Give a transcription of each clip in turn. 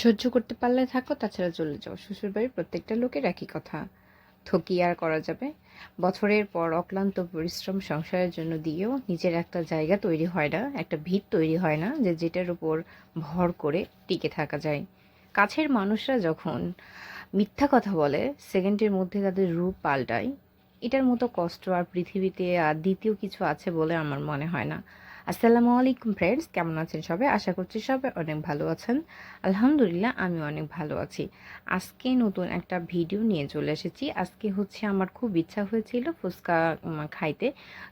সহ্য করতে পারলে থাকো, তাছাড়া চলে যাও। শ্বশুরবাড়ির প্রত্যেকটা লোকের একই কথা। থকি আর করা যাবে। বছরের পর অক্লান্ত পরিশ্রম সংসারের জন্য দিয়েও নিজের একটা জায়গা তৈরি হয় না, একটা ভিত তৈরি হয় না, যে যেটার উপর ভর করে টিকে থাকা যায়। কাছের মানুষরা যখন মিথ্যা কথা বলে, সেকেন্ডের মধ্যে তাদের রূপ পাল্টায়। এটার মতো কষ্ট আর পৃথিবীতে আর দ্বিতীয় কিছু আছে বলে আমার মনে হয় না। আসসালামু আলাইকুম ফ্রেন্ডস কেমন আছেন সবাই? আশা করছি সবাই অনেক ভালো আছেন। আলহামদুলিল্লাহ, আমি অনেক ভালো আছি। আজকে নতুন একটা ভিডিও নিয়ে চলে এসেছি। আজকে হচ্ছে আমার খুব ইচ্ছা হয়েছিল ফুচকা খাইতে।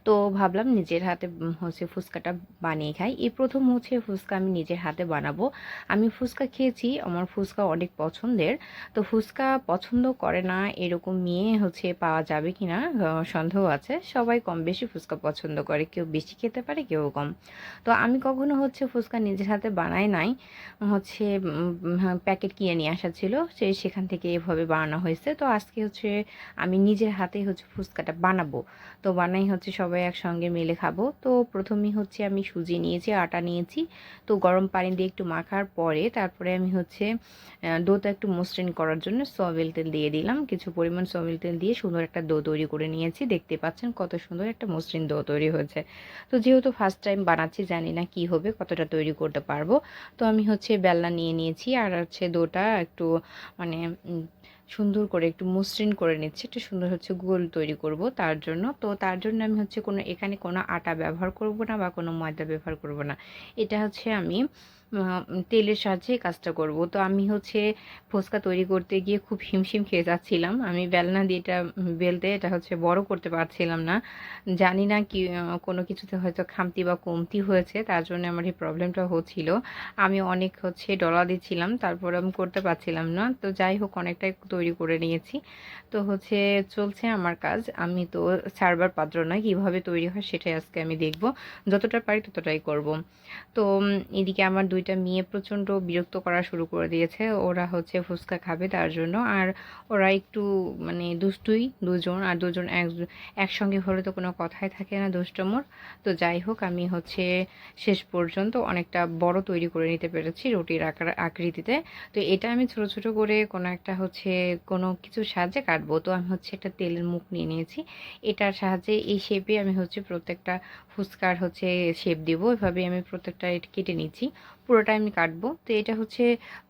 তো ভাবলাম নিজের হাতে হচ্ছে ফুচকাটা বানিয়ে খাই। এই প্রথম হচ্ছে ফুচকা আমি নিজের হাতে বানাবো। আমি ফুচকা খেয়েছি, আমার ফুচকা অনেক পছন্দের। তো ফুচকা পছন্দ করে না, এরকম মেয়ে হচ্ছে পাওয়া যাবে কি না সন্দেহ আছে। সবাই কম বেশি ফুচকা পছন্দ করে। কেউ বেশি খেতে পারে, কেউ কম। তো আমি কখনো হচ্ছে ফুচকা নিজের হাতে বানাই নাই। হচ্ছে প্যাকেট কিনে নিয়ে আসা ছিল, সে সেখান থেকে এভাবে বানানো হয়েছে। তো আজকে হচ্ছে আমি নিজের হাতেই হচ্ছে ফুচকাটা বানাবো। তো বানাই হচ্ছে সবাই একসঙ্গে মিলে খাব। তো প্রথমেই হচ্ছে আমি সুজি নিয়েছি, আটা নিয়েছি। তো গরম পানি দিয়ে একটু মাখার পরে তারপরে আমি হচ্ছে ডোটা একটু মসৃণ করার জন্য সয়াবিল তেল দিয়ে দিলাম। কিছু পরিমাণ সয়াবিল তেল দিয়ে সুন্দর একটা দো তৈরি করে নিয়েছি। দেখতে পাচ্ছেন কত সুন্দর একটা মসৃণ দো তৈরি হয়েছে। তো যেহেতু ফার্স্ট টাইম বানাচ্ছি, জানি না কি হবে, কতটা তৈরি করতে পারব। তো আমি হচ্ছে বেলনা নিয়ে নিয়েছি আর হচ্ছে দোটা একটু মানে সুন্দর করে একটু মসৃণ করে নিচ্ছি, একটু সুন্দর হচ্ছে গোল তৈরি করব তার জন্য। তো তার জন্য আমি হচ্ছে কোনো, এখানে কোনো আটা ব্যবহার করব না বা কোনো ময়দা ব্যবহার করব না। এটা হচ্ছে আমি তেলের সাহায্যে কাজটা করব। তো আমি হচ্ছে ফুচকা তৈরি করতে গিয়ে খুব হিমশিম খেয়ে যাচ্ছিলাম। আমি বেলনা দিয়ে এটা বেলতে এটা হচ্ছে বড় করতে পারছিলাম না। জানি না কি কোনো কিছুতে হয়তো খামতি বা কমতি হয়েছে, তার জন্য আমার এই প্রবলেমটা হচ্ছিল। আমি অনেক হচ্ছে ডলা দিচ্ছিলাম, তারপর আমি করতে পারছিলাম না। তো যাই হোক, অনেকটাই তৈরি করে নিয়েছি। তো হচ্ছে চলছে আমার কাজ। আমি তো সার্ভার পাত্র নয়, কীভাবে তৈরি হয় সেটাই আজকে আমি দেখব। যতটা পারি ততটাই করব। তো এদিকে আমার দুইটা মেয়ে প্রচণ্ড বিরক্ত করা শুরু করে দিয়েছে। ওরা হচ্ছে ফুচকা খাবে তার জন্য। আর ওরা একটু মানে দুষ্টুই দুজন, আর দুজন এক, একসঙ্গে হলে তো কোনো কথাই থাকে না দুষ্টমোর। তো যাই হোক, আমি হচ্ছে শেষ পর্যন্ত অনেকটা বড় তৈরি করে নিতে পেরেছি রুটির আকার, আকৃতিতে। তো এটা আমি ছোট ছোট করে কোনো একটা হচ্ছে কোনো কিছুর সাহায্যে কাটবো। তো আমি হচ্ছে একটা তেলের মুখ নিয়ে নিয়েছি। এটার সাহায্যে এই শেপে আমি হচ্ছে প্রত্যেকটা ফুচকার হচ্ছে শেপ দিব। এভাবে আমি প্রত্যেকটা কেটে নিচ্ছি। পুরোটা আমি কাটবো। তো এটা হচ্ছে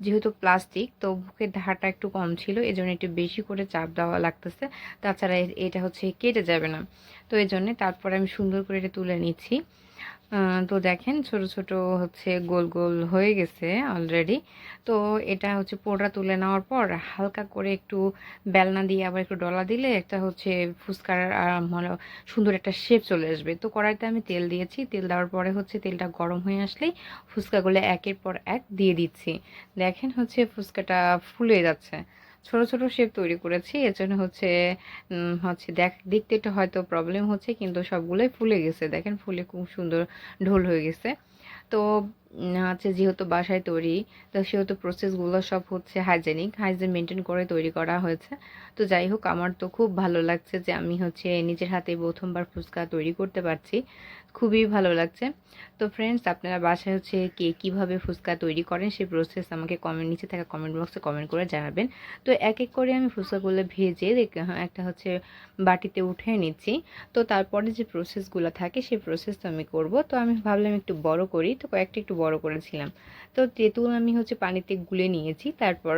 যেহেতু প্লাস্টিক, তো বুকের ধারটা একটু কম ছিল, এজন্য একটু বেশি করে চাপ দেওয়া লাগতেছে। তাছাড়া এটা হচ্ছে কেটে যাবে না। তো এই জন্যে তারপরে আমি সুন্দর করে এটা তুলে নিচ্ছি। তো দেখেন ছোট ছোট হচ্ছে গোল গোল হয়ে গেছে অলরেডি তো এটা হচ্ছে পোড়া তুলে নেওয়ার পর হালকা করে একটু বেলনা দিয়ে আবার একটু ডলা দিলে একটা হচ্ছে ফুচকার মানে সুন্দর একটা শেপ চলে আসবে। তো কড়াইতে আমি তেল দিয়েছি, তেল দেওয়ার পরে হচ্ছে তেলটা গরম হয়ে আসলেই ফুচকাগুলো একের পর এক দিয়ে দিচ্ছি। দেখেন হচ্ছে ফুচকাটা ফুলে যাচ্ছে। ছোট ছোট শেপ তৈরি করেছি। এর জন্য হচ্ছে হচ্ছে দেখ, দেখতে একটু হয়তো প্রবলেম হচ্ছে, কিন্তু সবগুলোই ফুলে গেছে। দেখেন, ফুলে খুব সুন্দর ঢোল হয়ে গেছে। তো হচ্ছে যেহেতু বাসায় তৈরি তো সেহেতু প্রসেসগুলো সব হচ্ছে হাইজেনিক হাইজেন মেনটেন করে তৈরি করা হয়েছে। তো যাই হোক আমার তো খুব ভালো লাগছে যে আমি হচ্ছে নিজের হাতে প্রথমবার ফুচকা তৈরি করতে পারছি। খুবই ভালো লাগছে। তো ফ্রেন্ডস আপনারা বাসায় হচ্ছে কে কীভাবে ফুচকা তৈরি করেন সেই প্রসেস আমাকে কমেন্ট নিচে থাকা কমেন্ট বক্সে কমেন্ট করে জানাবেন। তো এক এক করে আমি ফুচকাগুলো ভেজে হ্যাঁ, একটা হচ্ছে বাটিতে উঠিয়ে নিচ্ছি। তো তারপরে যে প্রসেসগুলো থাকে সেই প্রসেস তো আমি করব। তো আমি ভাবলাম একটু বড় করি তো কয়েকটা একটু বড় করেছিলাম। তো তেঁতুল আমি হচ্ছে পানিতে গুলে নিয়েছি তারপর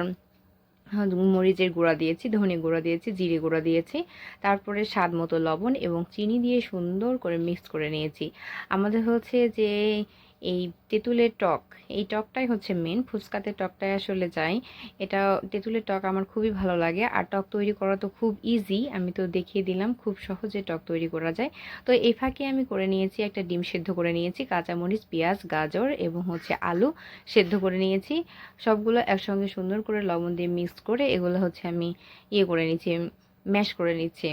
হ্যাঁ, মরিচের গুঁড়া দিয়েছি ধনে গুঁড়া দিয়েছি জিরে গুঁড়া দিয়েছি তারপরে স্বাদ মতো লবণ এবং চিনি দিয়ে সুন্দর করে মিক্স করে নিয়েছি। আমাদের হচ্ছে যে এই তেঁতুলের টক, এই টকটাই হচ্ছে মেন ফুচকাতে টকটাই আসলে যাই। এটা তেঁতুলের টক আমার খুবই ভালো লাগে, আর টক তৈরি করা তো খুব ইজি আমি তো দেখিয়ে দিলাম, খুব সহজে টক তৈরি করা যায়। তো এই ফাঁকে আমি করে নিয়েছি একটা ডিম সেদ্ধ করে নিয়েছি, কাঁচামরিচ, পেঁয়াজ, গাজর এবং হচ্ছে আলু সেদ্ধ করে নিয়েছি। সবগুলো একসঙ্গে সুন্দর করে লবণ দিয়ে মিক্স করে এগুলো হচ্ছে আমি ইয়ে করে নিচ্ছি ম্যাশ করে নিচ্ছি।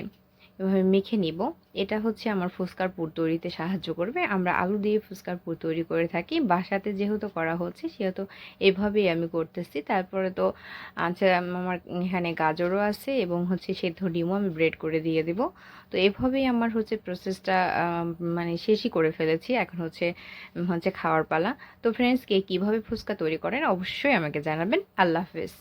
এভাবে মেখে নিব। এটা হচ্ছে আমার ফুচকার পুর তৈরিতে সাহায্য করবে। আমরা আলু দিয়ে ফুচকার পুর তৈরি করে থাকি। বাসাতে যেহেতু করা হচ্ছে, সেহেতু এভাবেই আমি করতেছি। তারপরে তো আচ্ছা আমার এখানে গাজরও আছে এবং হচ্ছে সেদ্ধ ডিমও আমি ব্রেড করে দিয়ে দিব। তো এভাবেই আমার হচ্ছে প্রসেসটা মানে শেষই করে ফেলেছি। এখন হচ্ছে হচ্ছে খাওয়ার পালা। তো ফ্রেন্ডস কে কীভাবে ফুচকা তৈরি করেন অবশ্যই আমাকে জানাবেন। আল্লাহ হাফেজ।